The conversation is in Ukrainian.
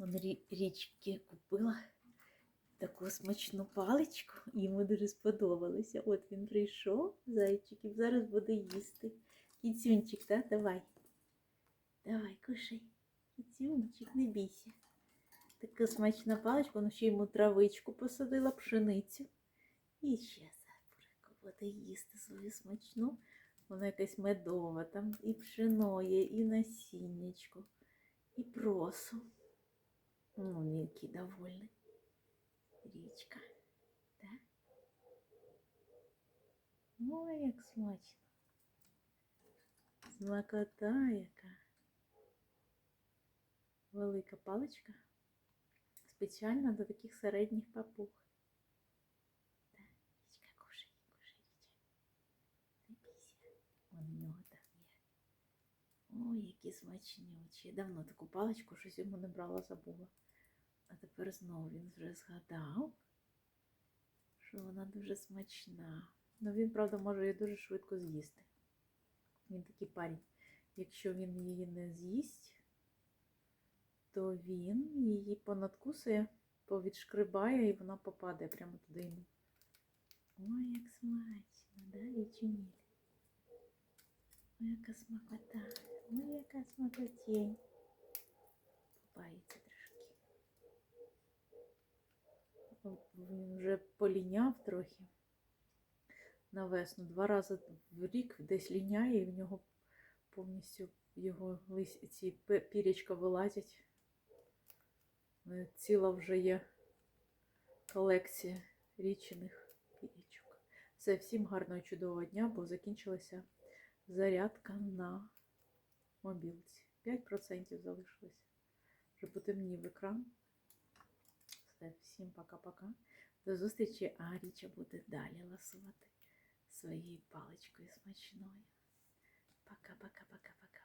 Вон річки купила таку смачну паличку. Йому дуже сподобалося. От він прийшов, зайчик, і зараз буде їсти. Кіцюнчик, так? Давай. Давай, кушай. Кіцюнчик, не бійся. Така смачна паличка, ну ще йому травичку посадила, пшеницю. І ще запурику буде їсти свою смачну. Вона якась медова, там і пшено і насіннячко, і просо. Ну, він який довольний. Річка. Так? Ой, як смачно. Смакота яка. Велика паличка. Спеціально до таких середніх папуг. Так, річка, кушай, кушай, річка. Вон у нього там є. Ой, які смачнючі. Я давно таку паличку щось йому не брала, забула. А тепер знову він вже згадав, що вона дуже смачна. Ну він, правда, може її дуже швидко з'їсти. Він такий парень. Якщо він її не з'їсть, то він її понадкусує, повідшкрибає і вона попаде прямо туди йому. Ой, як смачно, да, Вічуніль? Ой, яка смакота. Ой, яка смакотень. Попається Він вже поліняв трохи на весну. Два рази в рік десь ліняє, і в нього повністю його ці пірячка вилазять. Е, Ціла вже є колекція річених пірячок. Все, всім гарного чудового дня, бо закінчилася зарядка на мобілці. 5% залишилося. Вже потемнів екран. Все, всім пока-пока. До зустрічі, а Річа буде далі ласувати своєю паличкою смачною. Пока-пока-пока-пока.